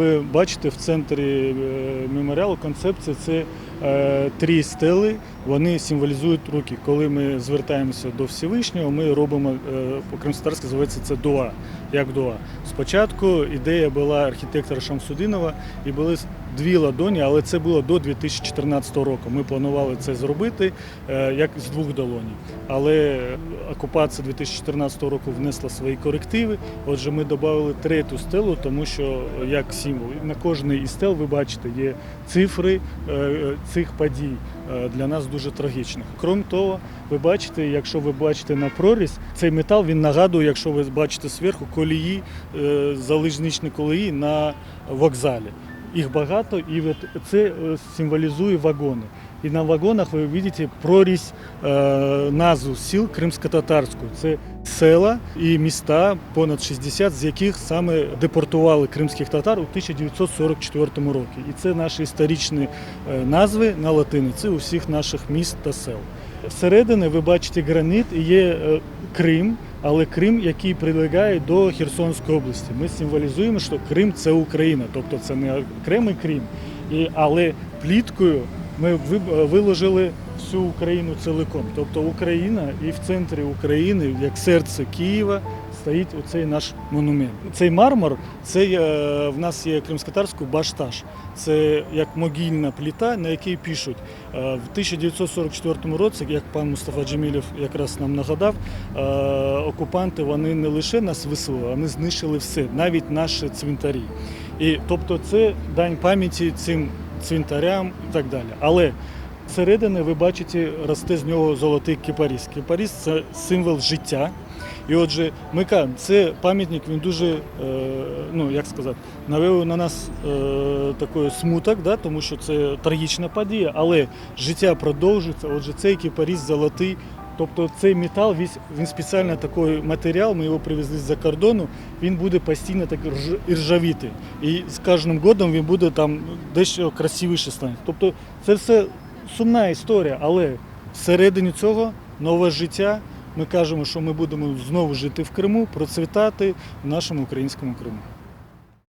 ви бачите в центрі е, меморіалу концепція це е, три стели. Вони символізують руки. Коли ми звертаємося до Всевишнього, ми робимо е, по-кримськотарськи називається це дуа. Як дуа. Спочатку ідея була архітектора Шамсудинова і були дві ладоні, але це було до 2014 року. Ми планували це зробити е, як з двох долонів. Але окупація 2014 року внесла свої корективи. Отже, ми додали третю стелу, тому що як символ на кожній із стел ви бачите є цифри е, цих подій е, для нас дуже трагічних. Крім того, ви бачите, якщо ви бачите на прорізь, цей метал він нагадує, якщо ви бачите зверху, колії, залізничні колії на вокзалі. Їх багато, і от це е, символізує вагони. І на вагонах ви бачите прорізь е, назву сіл кримсько-татарську. Це села і міста, понад 60, з яких саме депортували кримських татар у 1944 році. І це наші історичні е, назви на латиниці усіх наших міст та сел. Всередині ви бачите граніт і є Крим, але Крим, який прилягає до Херсонської області. Ми символізуємо, що Крим це Україна, тобто це не окремий Крим. І, але пліткою ми виложили всю Україну цілком. Тобто Україна і в центрі України, як серце Києва, стоїть оцей наш монумент. Цей мармур, це е, в нас є кримськотарський башташ. Це як могильна плита, на якій пишуть. Е, В 1944 році, як пан Мустафа Джемілєв якраз нам нагадав, е, окупанти вони не лише нас виселили, вони знищили все, навіть наші цвинтарі. І тобто це дань пам'яті цим цвинтарям і так далі. Але всередині ви бачите, росте з нього золотий кипаріс. Кипаріс це символ життя. І отже, ми кажемо, це пам'ятник, він дуже, е, ну як сказати, навів на нас е, такий смуток, да, тому що це трагічна подія, але життя продовжується. Отже, цей кипаріс золотий. Тобто цей метал, він, спеціально такий матеріал, ми його привезли з-за кордону, він буде постійно так рж- іржавіти. І з кожним годом він буде там дещо красивіше стане. Тобто це все сумна історія, але всередині цього нове життя. Ми кажемо, що ми будемо знову жити в Криму, процвітати в нашому українському Криму.